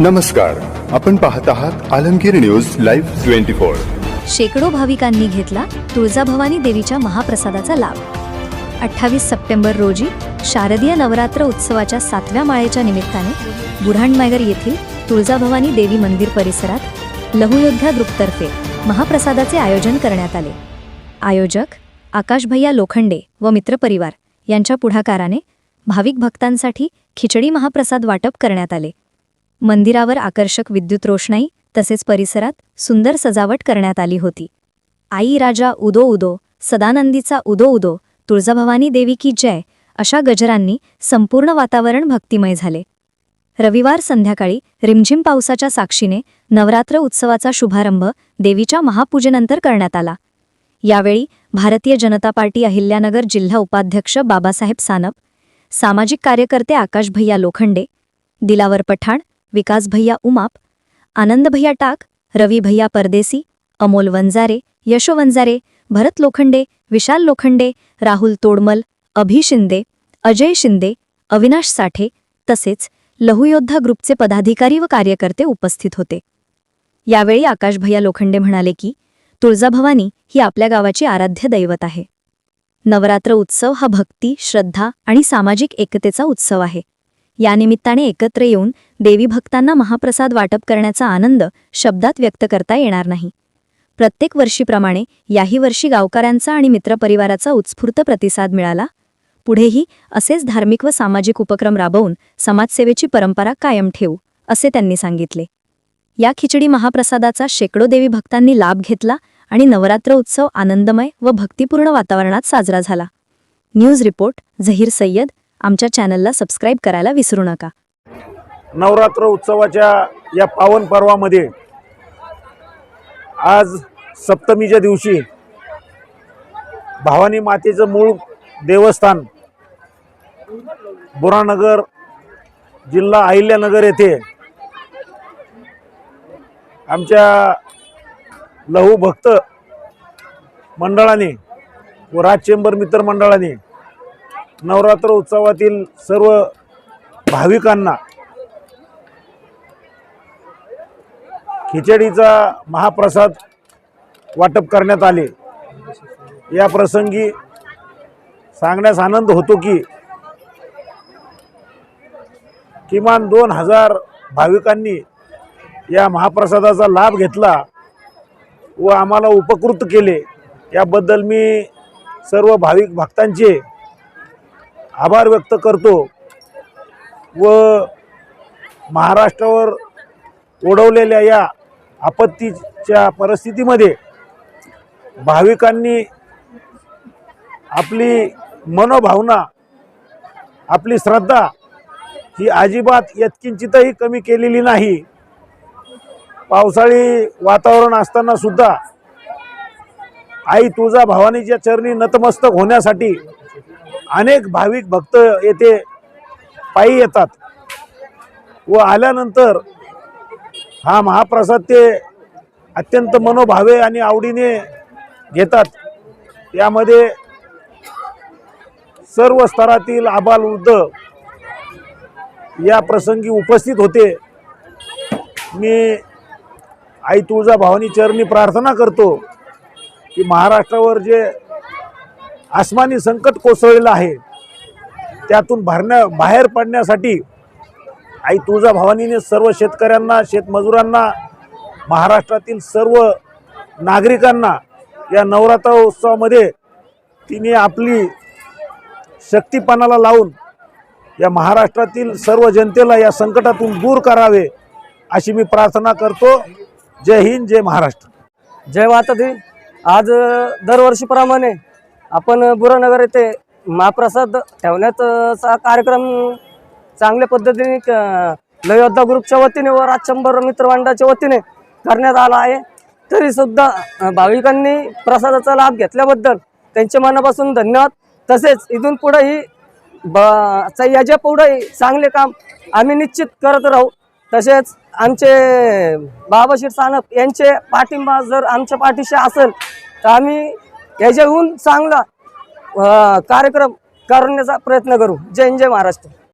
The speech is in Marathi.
नमस्कार. आपण पाहत आहात Alamgir news live twenty four. शेकडो भाविकांनी घेतला तुळजाभवानी देवीच्या महाप्रसादाचा लाभ. अठ्ठावीस सप्टेंबर रोजी शारदीय नवरात्र उत्सवाच्या सातव्या माळेच्या निमित्ताने बुढाणमायगर येथील तुळजाभवानी देवी मंदिर परिसरात लहुयोद्धा ग्रुपतर्फे महाप्रसादाचे आयोजन करण्यात आले. आयोजक आकाशभैया लोखंडे व मित्रपरिवार यांच्या पुढाकाराने भाविक भक्तांसाठी खिचडी महाप्रसाद वाटप करण्यात आले. मंदिरावर आकर्षक विद्युत रोषणाई तसेच परिसरात सुंदर सजावट करण्यात आली होती. आई राजा उदो उदो सदानंदीचा उदो उदो तुळजाभवानी देवी की जय अशा गजरांनी संपूर्ण वातावरण भक्तिमय झाले. रविवार संध्याकाळी रिमझिम पावसाच्या साक्षीने नवरात्र उत्सवाचा शुभारंभ देवीच्या महापूजेनंतर करण्यात आला. यावेळी भारतीय जनता पार्टी अहिल्यानगर जिल्हा उपाध्यक्ष बाबासाहेब सानप सामाजिक कार्यकर्ते आकाश भैया लोखंडे दिलावर पठाण विकास भैया उमाप आनंद भैया टाक रवी भैया परदेसी अमोल वंजारे यशो वंजारे भरत लोखंडे विशाल लोखंडे राहुल तोडमल अभि शिंदे अजय शिंदे अविनाश साठे तसेच लहुयोद्धा ग्रुपचे पदाधिकारी व कार्यकर्ते उपस्थित होते. यावेळी आकाश भैया लोखंडे म्हणाले की तुळजाभवानी ही आपल्या गावाची आराध्य दैवत आहे. नवरात्र उत्सव हा भक्ती श्रद्धा आणि सामाजिक एकतेचा उत्सव आहे. या निमित्ताने एकत्र येऊन देवी भक्तांना महाप्रसाद वाटप करण्याचा आनंद शब्दात व्यक्त करता येणार नाही. प्रत्येक वर्षीप्रमाणे याही वर्षी गावकऱ्यांचा आणि मित्रपरिवाराचा उत्स्फूर्त प्रतिसाद मिळाला. पुढेही असेच धार्मिक व सामाजिक उपक्रम राबवून समाजसेवेची परंपरा कायम ठेवू असे त्यांनी सांगितले. या खिचडी महाप्रसादाचा शेकडो देवी भक्तांनी लाभ घेतला आणि नवरात्र उत्सव आनंदमय व भक्तिपूर्ण वातावरणात साजरा झाला. न्यूज रिपोर्ट झहीर सय्यद आमच्या चॅनलला सबस्क्राईब करायला विसरू नका. नवरात्र उत्सवाच्या या पावन पर्वामध्ये आज सप्तमीच्या दिवशी भवानी मातेचं मूळ देवस्थान बुरानगर जिल्हा अहिल्यानगर येथे आमच्या लहू भक्त मंडळाने व राज चेंबर मित्र मंडळाने नवरात्र उत्सवातील सर्व भाविकांना खिचडीचा महाप्रसाद वाटप करण्यात आले. या प्रसंगी सांगण्यास आनंद होतो की किमान दोन हजार भाविकांनी या महाप्रसादाचा लाभ घेतला व आम्हाला उपकृत केले. याबद्दल मी सर्व भाविक भक्तांचे आभार व्यक्त करतो व महाराष्ट्रावर ओढवलेल्या या आपत्तीच्या परिस्थितीमध्ये भाविकांनी आपली मनोभावना आपली श्रद्धा ही अजिबात यत्किंचितही कमी केलेली नाही. पावसाळी वातावरण असताना सुद्धा आई तुळजा भावानीच्या चरणी नतमस्तक होण्यासाठी अनेक भाविक भक्त येथे पायी येतात व आल्यानंतर हा महाप्रसाद ते अत्यंत मनोभावे आणि आवडीने घेतात. यामध्ये सर्व स्तरातील आबालवृद्ध या प्रसंगी उपस्थित होते. मी आई तुळजा भवानी चरणी प्रार्थना करतो की महाराष्ट्रावर जे आसमानी संकट कोसळलेलं आहे. त्यातून भरण्या बाहेर पडण्यासाठी आई तुळजा भवानीने सर्व शेतकऱ्यांना शेतमजुरांना महाराष्ट्रातील सर्व नागरिकांना या नवरात्र उत्सवामध्ये तिने आपली शक्तीपणाला लावून या महाराष्ट्रातील सर्व जनतेला या संकटातून दूर करावे अशी मी प्रार्थना करतो. जय हिंद जय महाराष्ट्र. जय माता दी. आज दरवर्षीप्रमाणे आपण बुरानगर येथे महाप्रसाद ठेवण्याचा कार्यक्रम चांगल्या पद्धतीने क- लयोद्धा ग्रुपच्या वतीने व राजशंभर मित्रमंडळाच्या वतीने करण्यात आला आहे. तरीसुद्धा भाविकांनी प्रसादाचा लाभ घेतल्याबद्दल त्यांचे मनापासून धन्यवाद. तसेच इथून पुढेही ब याच्या पुढेही चांगले काम आम्ही निश्चित करत राहू. तसेच आमचे बाबाशीर सानप यांचे पाठिंबा जर आमच्या पाठीशी असेल तर आम्ही याच्याहून चांगला कार्यक्रम करण्याचा प्रयत्न करू. जय जय महाराष्ट्र.